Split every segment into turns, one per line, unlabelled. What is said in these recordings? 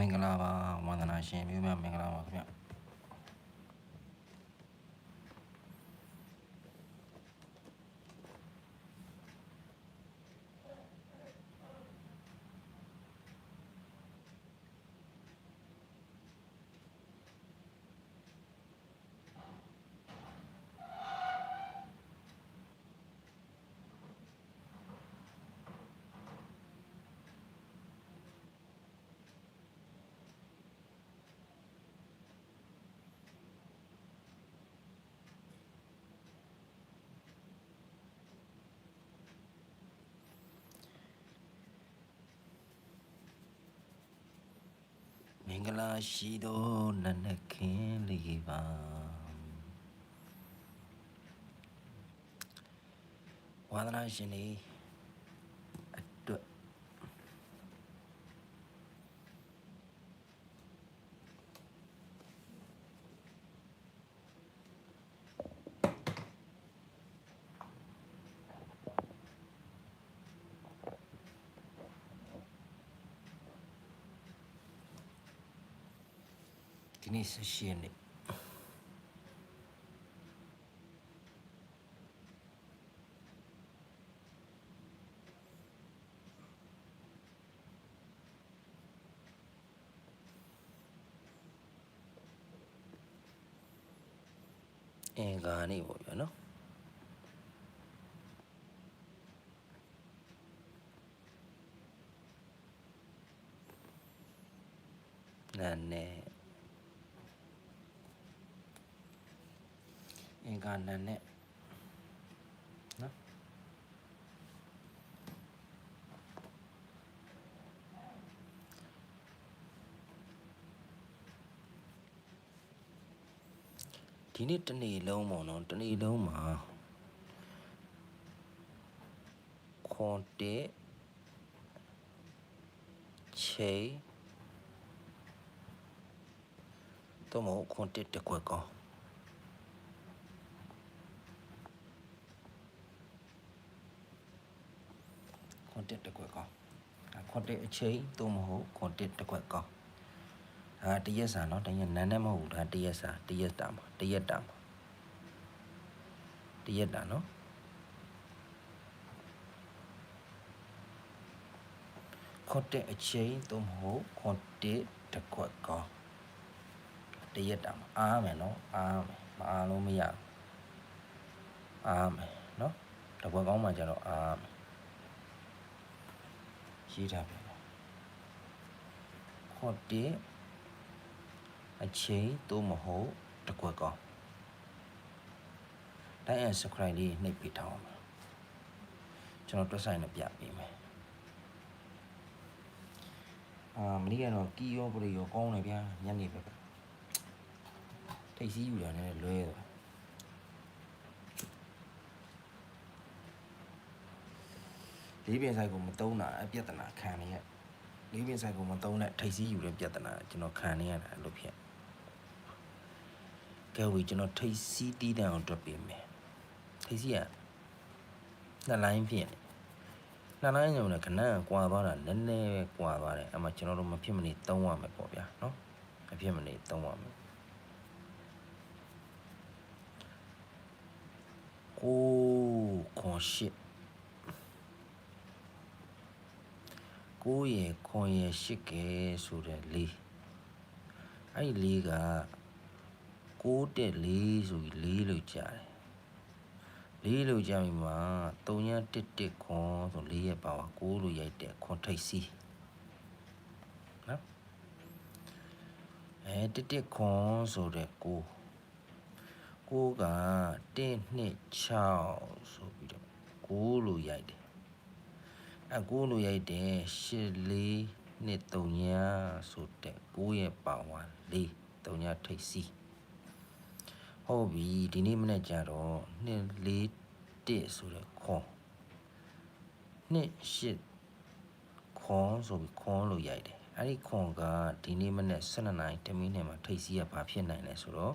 မင်္ဂလာပါဝန္ဒနာရှင်မြို့မြမင်္ဂလာပါခင်ဗျ င်္ဂလာရှိသောနတ်နတ်ခင်းလေးပါဝန္ဒနာရှင်လေးအတွက် ဒီ နေ့ဆက်ရှင်းနေအင်္ဂါနေ့ပေါ့ဗျာနော်နာနဲ့ အင်္ဂါနာနဲ့နော်ဒီနေ့တစ်နေ့လုံးပေါ့နော်တစ်နေ့လုံးမှာခွန်တက်ချိန်တော့မဟုတ်ခွန်တက်တစ်ခွက်ကောင်း ခွန်တက်တစ်ခွက်ကောင်းဒါခွန်တက်အချိန်သို့မဟုတ်ခွန်တက်တစ်ခွက်ကောင်းဒါတရက်စာနော်တရက်နန်းနဲ့မဟုတ်ဘူးဒါတရက်စာတရက်တာမှာတရက်တာမှာတရက်တာနော်ခွန်တက်အချိန်သို့မဟုတ်ခွန်တက်တစ်ခွက်ကောင်းတရက်တာမှာအားမယ်နော်အားမယ်မအားလို့မရဘူးအားမယ်နော်တစ်ခွက်ကောင်းမှကျတော့အားမယ် ရေးထားပြန်ပါခေါ်တဲ့အချိန်သို့မဟုတ်တစ်ခွက်ကောင်းတိုင်းအ subscribe လေးနှိပ်ပေးထားအောင်ပါကျွန်တော်တွက်ဆိုင်နဲ့ပြပေးမယ်အာမနေ့ကတော့ကီရောပရိရောကောင်းတယ်ဗျာညနေပဲထိတ်စည်းယူတာနဲ့လွဲသွား လေးပင်ဆိုင်ကိုမတုံးတာအပြဿနာခံနေရလေးပင်ဆိုင်ကိုမတုံးတဲ့ထိတ်စည်းယူတဲ့ပြဿနာကျွန်တော်ခံနေရတာအဲ့လိုဖြစ်ကဲဝီကျွန်တော်ထိတ်စည်းတီးတန်အောင်တွက်ပေးမယ်ထိတ်စည်းကနှစ်လိုင်းဖြစ်နေနှစ်လိုင်းညုံနဲ့ခဏကွာသွားတာနည်းနည်းပဲကွာသွားတယ်အမှကျွန်တော်တို့မဖြစ်မနေသုံးရမယ်ပေါ့ဗျာနော်မဖြစ်မနေသုံးရမယ်ကိုခွန်ရှစ် ကိုရယ်ခွန်ရယ်ရှစ်ကဲဆိုတဲ့လေးအဲ့ဒီလေးကကိုတက်လေးဆိုပြီးလေးလို့ကြားတယ်လေးလို့ကြားပြီးမှတုံညာတစ်တစ်ခွန်ဆိုလေးရဲ့ပါဝါကိုလို့ရိုက်တဲ့ခွန်ထိတ်စီနော်အဲတစ်တစ်ခွန်ဆိုတဲ့ကိုကိုက1 2 6ဆိုပြီးတော့ကိုလို့ရိုက်တယ် အကိုလိုရိုက်တယ်ရှစ်လေးနှစ်တုံညာဆိုတဲ့ကိုရဲ့ပါဝါလေးတုံညာထိတ်စီဟုတ်ပြီဒီနေ့မနေ့ကျတော့နှစ်လေးတစ်ဆိုတဲ့ခွန်နှစ်ရှစ်ခွန်ဆိုပြီးခွန်လိုရိုက်တယ်အဲ့ဒီခွန်ကဒီနေ့မနေ့12နိုင်တမီးနဲ့မှာထိတ်စီကဘာဖြစ်နိုင်လဲဆိုတော့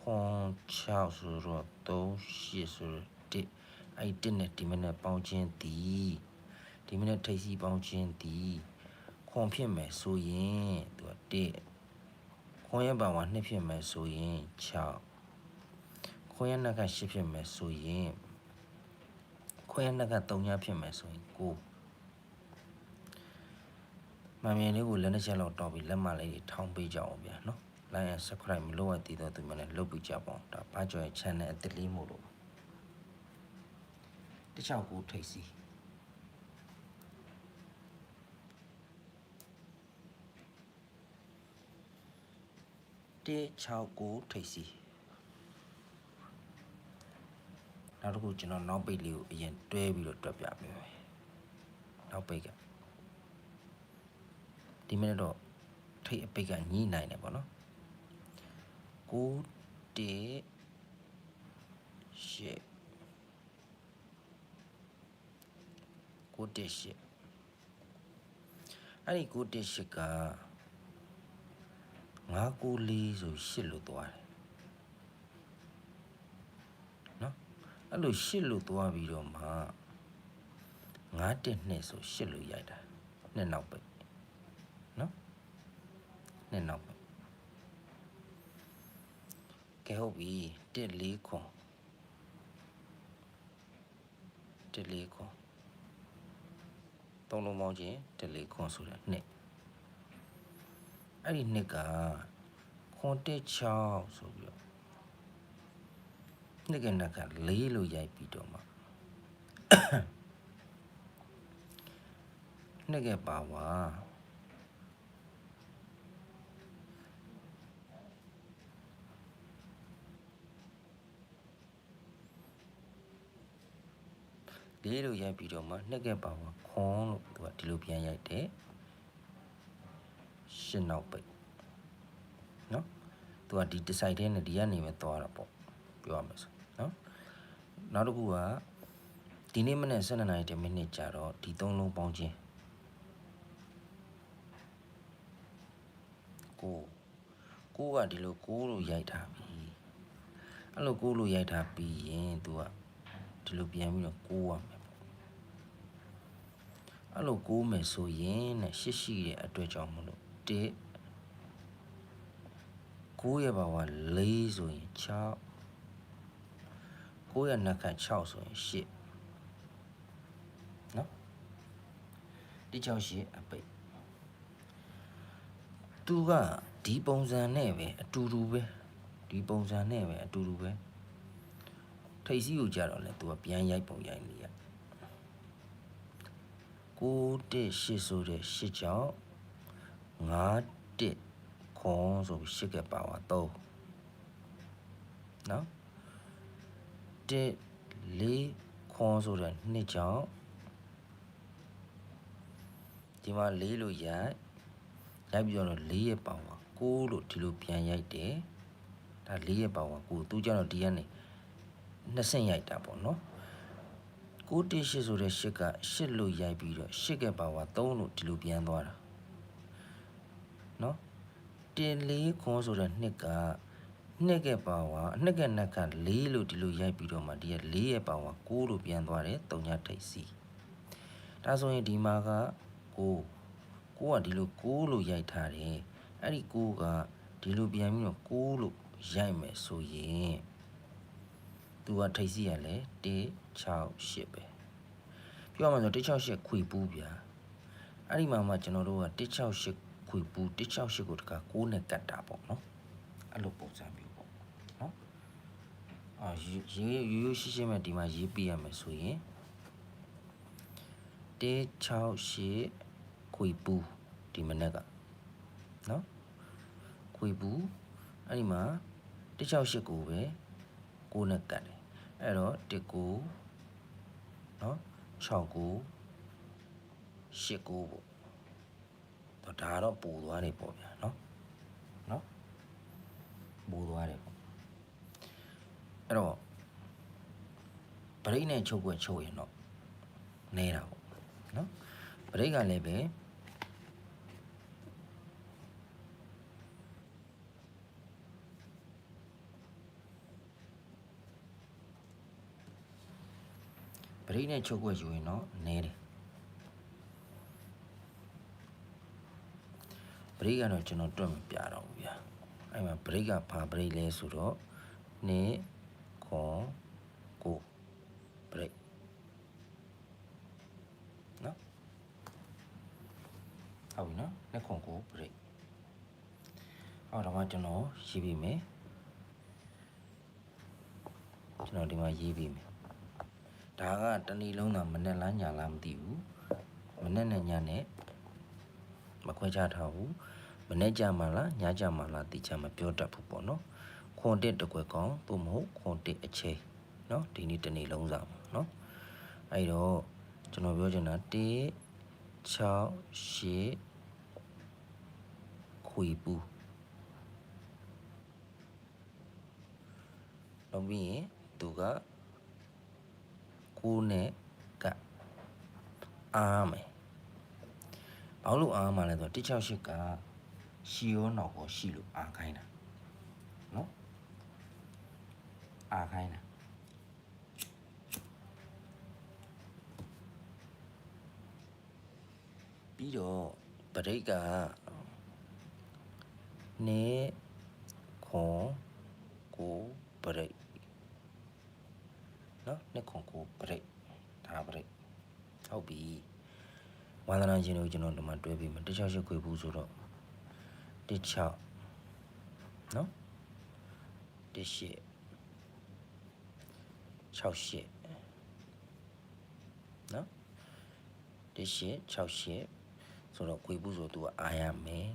ခွန်6ဆိုတော့3 8ဆိုတော့1အဲ့ဒီ1နဲ့ဒီမနေ့ပေါင်းခြင်းဒီ ဒီမိနစ်ထိပ်စီးပေါင်းခြင်းသည်ခွန်ဖြစ်မယ်ဆိုရင်သူက1ခွန်ရဲ့ဘာဝ2ဖြစ်မယ်ဆိုရင်6ခွန်ရဲ့နှက်က8ဖြစ်မယ်ဆိုရင်ခွန်ရဲ့နှက်က3ညဖြစ်မယ်ဆိုရင်9မမြင်လေးကိုလက်နှစ်ချက်လောက်တောက်ပြီးလက်မလေးတွေထောင်းပေးကြအောင်ဗျာနော် like and subscribe မလုပ်ရသေးတော့သူများလည်းလုပ်ပြီးကြပါအောင်ဒါဘာကြော်ရဲ့ channel အသစ်လေးမို့လို့တခြားကိုထိတ်စီ တေ6ကိုထိတ်စီနောက်တစ်ခုကျွန်တော်နောက်ပိတ်လေးကိုအရင်တွဲပြီးတော့တွက်ပြပေးမယ်နောက်ပိတ်ကဒီမိနစ်တော့ထိတ်အပိတ်ကညှိနိုင်တယ်ပေါ့နော်ကိုတေရှေကိုတေရှေအဲ့ဒီကိုတေရှေကငါကို လေးဆိုရှစ်လို့သွားတယ်နော်အဲ့လိုရှစ်လို့သွားပြီးတော့မှငါတက်နှစ်ဆိုရှစ်လို့ရိုက်တာနှစ်နောက်ပိတ်နော်နှစ်နောက်ပိတ်ကဲဟုတ်ပြီတစ်လေးခွန်တစ်လေးခွန်သုံးလုံးပေါင်းခြင်းတစ်လေးခွန်ဆိုတဲ့နှစ် အဲ့ဒီနှစ်ကခွန်တစ်6ဆိုပြီးတော့နှစ်ကနက်ကလေးလို့ရိုက်ပြီးတော့မှနှစ်ကပါဝါလေးလို့ရိုက်ပြီးတော့မှနှစ်ကပါဝါခွန်လို့သူကဒီလိုပြန်ရိုက်တယ် ရှင်းနောက်ပိတ်နော်သူကဒီ decide တဲ့နဲ့ဒီကနေပဲသွားတာပေါ့ပြောရမှာဆိုနော်နောက်တစ်ခုကဒီနေ့မနေ့12နာရီ10မိနစ်ကြာတော့ဒီသုံးလုံးပေါင်းခြင်းကိုကိုကဒီလိုကိုလို့ရိုက်ထားပြီအဲ့လိုကိုလို့ရိုက်ထားပြီးရင်သူကဒီလိုပြန်ပြီးတော့ကိုရမယ်ပေါ့အဲ့လိုကိုမယ်ဆိုရင်နဲ့ရှစ်ရှိတဲ့အတွက်ကြောင့်မလို့ 1 9ရဲ့ဘာဝ4ဆိုရင်6 9ရဲ့နှက်ခတ်6ဆိုရင်8နော်ဒီ6 8အပိတ်သူကဒီပုံစံနဲ့ပဲအတူတူပဲဒီပုံစံနဲ့ပဲအတူတူပဲထိတ်စီးကိုကြတော့လဲသူကပြန်ရိုက်ပုံရိုက်နေရ9တက်8ဆိုတဲ့8ကြောင့် 9တက်ခွန်ဆိုပြီးရှစ်ကပါဝါ3နော်တက်လေးခွန်ဆိုတဲ့နှစ်ကြောင့်ဒီမှာလေးလို့ရိုက်ရိုက်ပြီးတော့လေးရဲ့ပါဝါ6လို့ဒီလိုပြန်ရိုက်တယ်ဒါလေးရဲ့ပါဝါ6သူကြောင့်ဒီကနေနှစ်ဆင့်ရိုက်တာပေါ့နော်9တက်8ဆိုတဲ့8က8လို့ရိုက်ပြီးတော့8ကပါဝါ3လို့ဒီလိုပြန်သွားတာ နော်တင်လေးခွန်ဆိုတဲ့နှစ်ကနှစ်ကပါဝါနှစ်ကနက်က၄လို့ဒီလိုရိုက်ပြီးတော့မှဒီက၄ရဲ့ပါဝါ6လို့ပြန်သွားတယ်တုံညာထိတ်စီဒါဆိုရင်ဒီမှာက6 6ကဒီလို6လို့ရိုက်ထားတယ်အဲ့ဒီ6ကဒီလိုပြန်ပြီးတော့6လို့ရိုက်မယ်ဆိုရင်သူကထိတ်စီရလဲ168ပဲပြောရမှာဆို168ခွေပူးဗျာအဲ့ဒီမှာမှကျွန်တော်တို့က168 ခွေပူ168ကိုတက6နဲ့ကတ်တာပေါ့နော်အဲ့လိုပုံစံမျိုးပေါ့နော်အာရေးရိုးရိုးရှင်းရှင်းမဲ့ဒီမှာရေးပြရမယ်ဆိုရင်168ခွေပူဒီမနက်ကနော်ခွေပူအဲ့ဒီမှာ168ကိုပဲ6နဲ့ကတ်တယ်အဲ့တော့19နော်69 89ပေါ့ တော့ဒါတော့ပူသွားတယ်ပေါ့ဗျာနော်နော်ပူသွားတယ်ပေါ့အဲ့တော့ဗရိတ်နဲ့ချုပ်ွက်ချုပ်ရင်တော့နေတာပေါ့နော်ဗရိတ်ကလည်းပဲဗရိတ်နဲ့ချုပ်ွက်ယူရင်တော့နေတယ် break ကတော့ကျွန်တော်တွက်မပြတော့ဘူးဗျာအဲ့မှာ break ကဘာ break လဲဆိုတော့နေခွန်ကို break နော်ဟုတ်ပြီနော်နေခွန်ကို break အော်တော့မှကျွန်တော်ရေးပြီးမယ်ကျွန်တော်ဒီမှာရေးပြီးမယ်ဒါကတဏီလုံးသာမနဲ့လားညာလားမသိဘူးမနဲ့နဲ့ညာနဲ့မ ခွဲခြားထားဘူးမနဲ့ကြမှာလားညာကြမှာလားသိချင်မပြောတတ်ဘူးပေါ့နော်ခွန်တစ်တကွယ်ကောင်းသို့မဟုတ်ခွန်တစ်အချိန်နော်ဒီနေ့တဏီလုံးစာမှာနော်အဲ့တော့ကျွန်တော်ပြောချင်တာ1 6 8ခွေပူတော့ပြီးရင်သူကကိုးနဲ့ကအားမယ် ဘာလို့အားမှာလဲဆိုတော့168ကရှီရောနောက်ကိုရှိလို့အားခိုင်းတာနော်အားခိုင်းတာပြီးတော့ပရိတ်ကနေခွန်ကိုပရိတ်နော်နေခွန်ကိုပရိတ်ဒါပရိတ်ဟုတ်ပြီ ဝန္ဒနာရှင်တို့ကျွန်တော်ဒီမှာတွဲပြီးမှာ168ခွေဘူးဆိုတော့16နော်18 68နော်18 68ဆိုတော့ခွေဘူးဆိုသူကအားရမယ်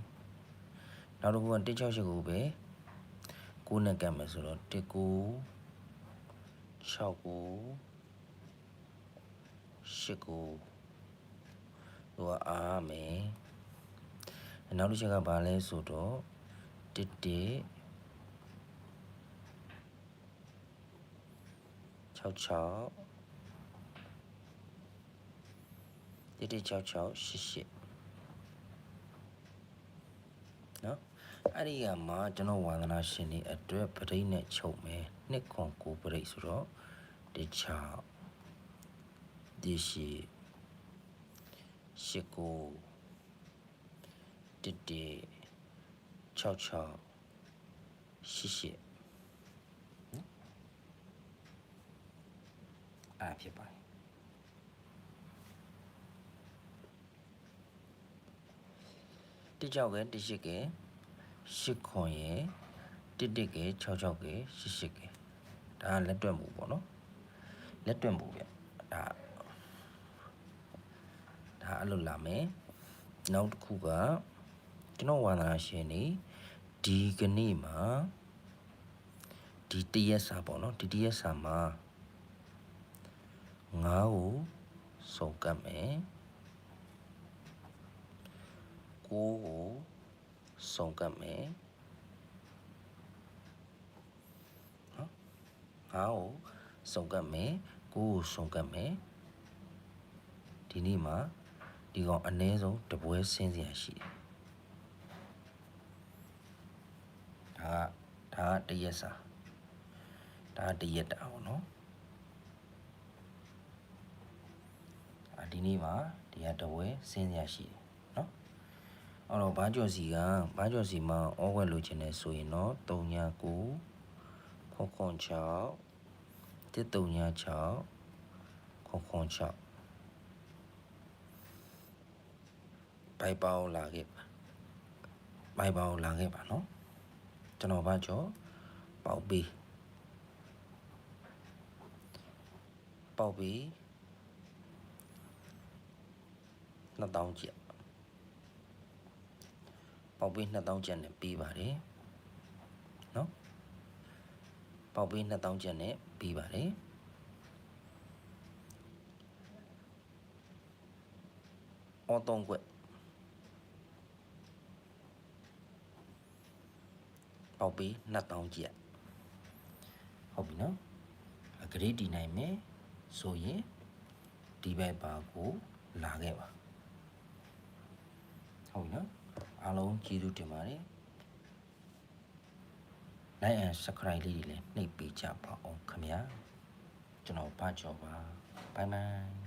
နောက်တစ်ခုက168ကိုပဲကိုးနဲ့ကတ်မယ်ဆိုတော့1ကို6ကို8ကို သူကအားရမယ်နောက်တစ်ချက်ကဘာလဲဆိုတော့1 1 66 116688နော်အဲ့ဒီကမှကျွန်တော်ဝါသနာရှင်တွေအတွက်ပရိတ်နဲ့ချုပ်မယ်နှစ်ခွန်ကိုပရိတ်ဆိုတော့တ6ဒီရှိ ရှိကိုတတ66 88အားဖြစ်ပါတယ်တိကြောက်ကတိရှိကရှစ်ခွန်ရယ်တစ်တစ်က6 6ကရှစ်ရှစ်ကဒါကလက်တွက်မှုပေါ့နော်လက်တွက်မှုဗျဒါ ဒါအဲ့လိုလာမယ်နောက်တစ်ခုကကျွန်တော်ဝါသနာရှင်နေဒီကနေ့မှာဒီတရက်စာပေါ့နော်ဒီတရက်စာမှာငါးကိုစုံကတ်မယ်ကိုးကိုစုံကတ်မယ်နော်ငါးကိုစုံကတ်မယ်ကိုးကိုစုံကတ်မယ်ဒီနေ့မှာ ဒီကောင်အနည်းဆုံးတပွဲဆင်းစရာရှိတယ်ဒါကဒါကတရက်စာဒါကတရက်တာပေါ့နော်အာဒီနေ့မှာဒီကတပွဲဆင်းစရာရှိတယ်နော်အဲ့တော့ဘာကြော်စီကဘာကြော်စီမှာဩဝက်လိုချင်တယ်ဆိုရင်တော့39ခွန်ခွန်6 136ခွန်ခွန်6 ဘိုက်ပေါင်းလာခဲ့ပါဘိုက်ပေါင်းလာခဲ့ပါနော်ကျွန်တော်ဘာကြော်ပေါက်ပြီးပေါက်ပြီး2000ကျပ်ပေါက်ပြီး2000ကျပ်နဲ့ပြီးပါတယ်နော်ပေါက်ပြီး2000ကျပ်နဲ့ပြီးပါတယ်အော်တုံးကွက် ပေါက်ပြီး2000ကျပ်ဟုတ်ပြီနော်အဂရိတီနိုင်မယ်ဆိုရင်ဒီဘက်ပါကိုလာခဲ့ပါဟုတ်ပြီနော်အားလုံးကျေးဇူးတင်ပါတယ် like and subscribe လေးတွေလည်းနှိပ်ပေးကြပါအောင်ခင်ဗျာကျွန်တော်ဘာကြောပါဘိုင်ဘိုင်